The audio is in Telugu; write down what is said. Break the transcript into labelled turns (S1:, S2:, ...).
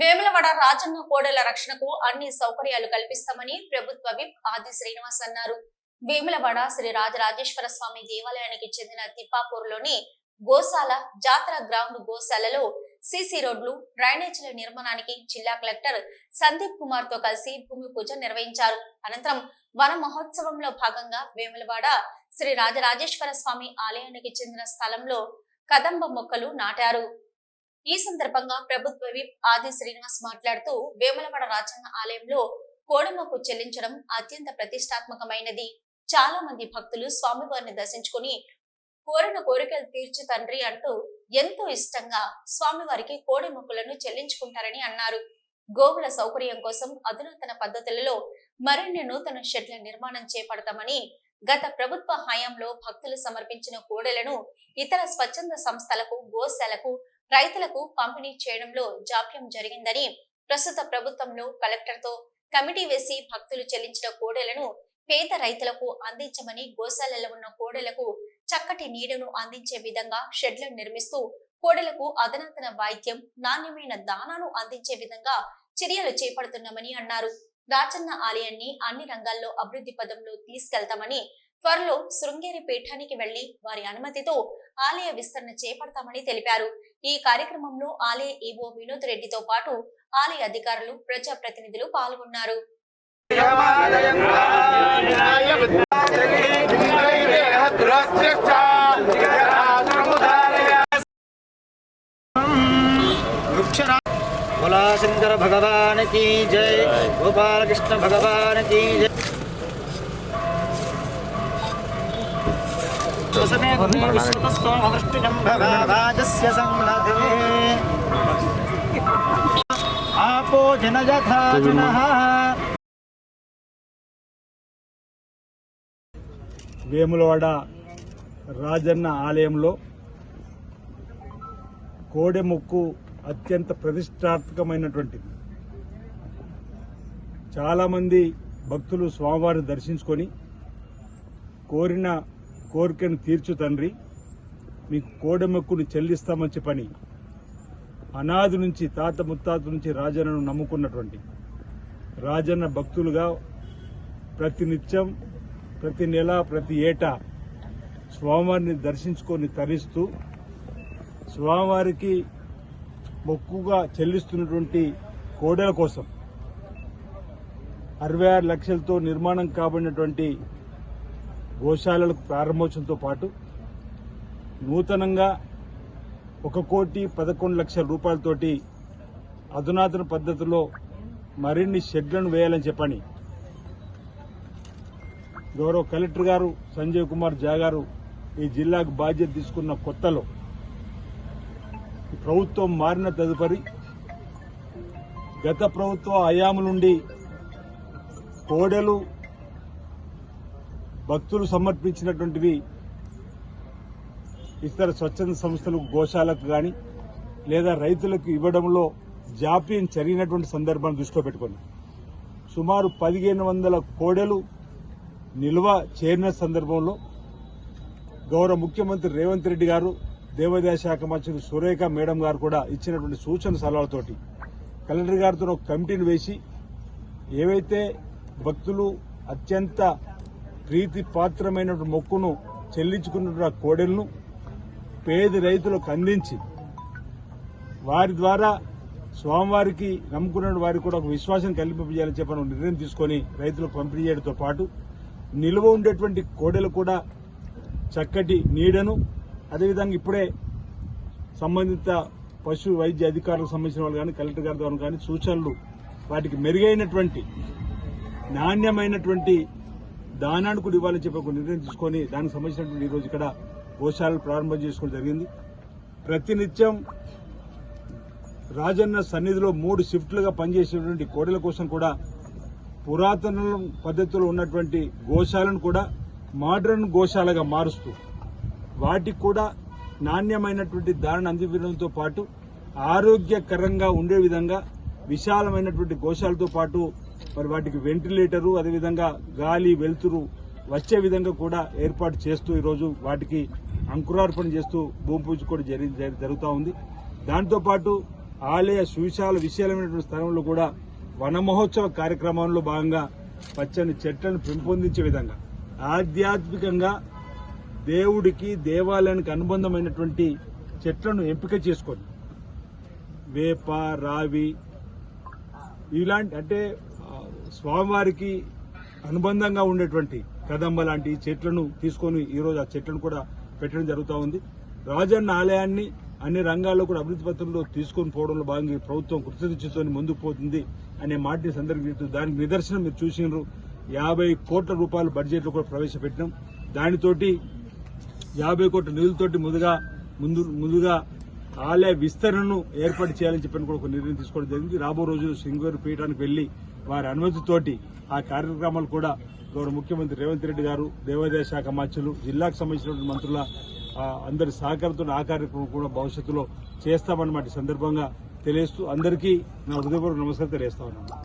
S1: వేములవాడ రాజన్న కోడల రక్షణకు అన్ని సౌకర్యాలు కల్పిస్తామని ప్రభుత్వ విప్ ఆది శ్రీనివాస్ అన్నారు. వేములవాడ శ్రీ రాజరాజేశ్వర స్వామి దేవాలయానికి చెందిన తిప్పాపూర్లోని గోశాల జాతర గ్రౌండ్ గోశాలలో సిసి రోడ్లు డ్రైనేజీల నిర్మాణానికి జిల్లా కలెక్టర్ సందీప్ కుమార్తో కలిసి భూమి పూజ నిర్వహించారు. అనంతరం వన మహోత్సవంలో భాగంగా వేములవాడ శ్రీ రాజరాజేశ్వర స్వామి ఆలయానికి చెందిన స్థలంలో కదంబ మొక్కలు నాటారు. ఈ సందర్భంగా ప్రభుత్వ విప్ ఆది శ్రీనివాస్ మాట్లాడుతూ వేములవాడ రాజన్న ఆలయంలో కోడమొక్కు చెల్లించడం అత్యంత ప్రతిష్టాత్మకమైనది. చాలా మంది భక్తులు స్వామివారిని దర్శించుకుని కోరిన కోరికలు తీర్చు తండ్రి అంటూ ఎంతో ఇష్టంగా స్వామివారికి కోడి మొక్కులను చెల్లించుకుంటారని అన్నారు. గోవుల సౌకర్యం కోసం అధునాతన పద్ధతులలో మరిన్ని నూతన షెడ్ల నిర్మాణం చేపడతామని గత ప్రభుత్వ హయాంలో భక్తులు సమర్పించిన కోడెలను ఇతర స్వచ్ఛంద సంస్థలకు గోశాలకు రైతులకు పంపిణీ చేయడంలో జాప్యం జరిగిందని ప్రస్తుత ప్రభుత్వంలో కలెక్టర్తో కమిటీ వేసి భక్తులు చెల్లించిన కోడెలను పేద రైతులకు అందించమని గోశాలలో ఉన్న కోడెలకు చక్కటి నీడను అందించే విధంగా షెడ్లను నిర్మిస్తూ కోడెలకు అధునాతన వైద్యం నాణ్యమైన దానాను అందించే విధంగా చర్యలు చేపడుతున్నామని అన్నారు. రాజన్న ఆలయాన్ని అన్ని రంగాల్లో అభివృద్ధి పదంలో తీసుకెళ్తామని త్వరలో శృంగేరి పీఠానికి వెళ్ళి వారి అనుమతితో ఆలయ విస్తరణ చేపడతామని తెలిపారు. ఈ కార్యక్రమంలో ఆలయ ఈవో వినోద్ రెడ్డితో పాటు ఆలయ అధికారులు ప్రజాప్రతినిధులు పాల్గొన్నారు.
S2: భగవాన్ కీ జయ గోపాలకృష్ణ భగవాన్ కీ జయ भगवान की जय स्वसमे विश्वतस्वामवृष्टिजं भगवाजस्य संलधे आपो जनयथा जनः
S3: వేములవాడ రాజన్న ఆలయంలో కోడె మొక్కు అత్యంత ప్రతిష్టాత్మకమైనటువంటిది చాలామంది భక్తులు స్వామివారిని దర్శించుకొని కోరిన కోరికను తీర్చు తండ్రి. మీకు కోడెమక్కును చెల్లిస్తామని చెప్పని అనాది నుంచి తాత ముత్తాత నుంచి రాజన్నను నమ్ముకున్నటువంటి. రాజన్న భక్తులుగా ప్రతినిత్యం ప్రతి నెల ప్రతి ఏటా స్వామివారిని దర్శించుకొని తరిస్తూ స్వామివారికి మొక్కుగా చెల్లిస్తున్నటువంటి కోడెల కోసం అరవై ఆరు లక్షలతో నిర్మాణం కాబడినటువంటి గోశాలలకు ప్రారంభోత్సవంతో పాటు నూతనంగా ఒక కోటి పదకొండు లక్షల రూపాయలతోటి అధునాతన పద్ధతిలో మరిన్ని షెడ్లను వేయాలని చెప్పని గౌరవ కలెక్టర్ గారు సంజయ్ కుమార్ జా గారు ఈ జిల్లాకు బాధ్యత తీసుకున్న కొత్తలో ప్రభుత్వం మారిన తదుపరి గత ప్రభుత్వ హయాము నుండి కోడెలు భక్తులు సమర్పించినటువంటివి ఇతర స్వచ్ఛంద సంస్థలకు గోశాలకు కానీ లేదా రైతులకు ఇవ్వడంలో జాప్యం జరిగినటువంటి సందర్భాన్ని దృష్టిలో పెట్టుకొని సుమారు పదిహేను వందల కోడెలు నిల్వ చేరిన సందర్భంలో గౌరవ ముఖ్యమంత్రి రేవంత్ రెడ్డి గారు దేవాదాయ శాఖ మంత్రి సురేఖ మేడం గారు కూడా ఇచ్చినటువంటి సూచన సలహాలతోటి కలెక్టర్ గారితో ఒక కమిటీని వేసి ఏవైతే భక్తులు అత్యంత ప్రీతి పాత్రమైన మొక్కును చెల్లించుకున్నటువంటి ఆ కోడెలను పేద రైతులకు అందించి వారి ద్వారా స్వామివారికి నమ్ముకున్న వారికి కూడా ఒక విశ్వాసం కల్పింపజేయాలని చెప్పి నిర్ణయం తీసుకొని రైతులకు పంపిణీ చేయడంతో పాటు నిల్వ ఉండేటువంటి కోడెలు కూడా చక్కటి నీడను అదేవిధంగా ఇప్పుడే సంబంధిత పశు వైద్య అధికారులకు సంబంధించిన వాళ్ళు కానీ కలెక్టర్ గారి ద్వారా కానీ సూచనలు వాటికి మెరుగైనటువంటి నాణ్యమైనటువంటి దానానికి కూడా ఇవ్వాలని చెప్పి ఒక నిర్ణయం తీసుకొని దానికి సంబంధించినటువంటి ఈరోజు ఇక్కడ గోశాలను ప్రారంభం చేసుకోవడం జరిగింది. ప్రతినిత్యం రాజన్న సన్నిధిలో మూడు షిఫ్ట్లుగా పనిచేసేటువంటి కోడెల కోసం కూడా పురాతన పద్ధతిలో ఉన్నటువంటి గోశాలను కూడా మోడర్న్ గోశాలగా మారుస్తూ వాటికి కూడా నాణ్యమైనటువంటి దారిని అందివ్వడంతో పాటు ఆరోగ్యకరంగా ఉండే విధంగా విశాలమైనటువంటి గోశాలతో పాటు మరి వాటికి వెంటిలేటరు అదేవిధంగా గాలి వెలుతురు వచ్చే విధంగా కూడా ఏర్పాటు చేస్తూ ఈరోజు వాటికి అంకురార్పణ చేస్తూ భూమి పూజ కూడా జరి జరుగుతూ ఉంది. దాంతోపాటు ఆలయ సువిశాల విశాలమైనటువంటి స్థలంలో కూడా వన మహోత్సవ కార్యక్రమంలో భాగంగా పచ్చని చెట్లను పెంపొందించే విధంగా ఆధ్యాత్మికంగా దేవుడికి దేవాలయానికి అనుబంధమైనటువంటి చెట్లను ఎంపిక చేసుకొని వేప రావి ఇలాంటి అంటే స్వామివారికి అనుబంధంగా ఉండేటువంటి కదంబ లాంటి చెట్లను తీసుకొని ఈరోజు ఆ చెట్లను కూడా పెట్టడం జరుగుతూ ఉంది. రాజన్న ఆలయాన్ని అన్ని రంగాల్లో కూడా అభివృద్ధి పత్రంలో తీసుకొని పోవడంలో భాగంగా ప్రభుత్వం కృతజ్ఞతతో ముందుకు పోతుంది అనే మాటని సందర్భిస్తూ దానికి నిదర్శనం మీరు చూసినారు. యాభై కోట్ల రూపాయల బడ్జెట్లో కూడా ప్రవేశపెట్టినాం. దానితోటి యాభై కోట్ల నిధులతోటి ముందుగా ముందు ముందుగా ఆలయ విస్తరణను ఏర్పాటు చేయాలని చెప్పని కూడా ఒక నిర్ణయం తీసుకోవడం జరిగింది. రాబో రోజులు సింగూరు పీఠానికి వెళ్ళి వారి అనుమతితోటి ఆ కార్యక్రమాలు కూడా గౌరవ ముఖ్యమంత్రి రేవంత్ రెడ్డి గారు దేవాదాయ శాఖ మంత్రులు జిల్లాకు సంబంధించినటువంటి మంత్రుల అందరి సహకారంతో ఆ కార్యక్రమం కూడా భవిష్యత్తులో చేస్తామన్నమాట సందర్భంగా తెలియస్తూ అందరికీ నా హృదయపూర్వక నమస్కారం తెలియస్తా ఉన్నాను.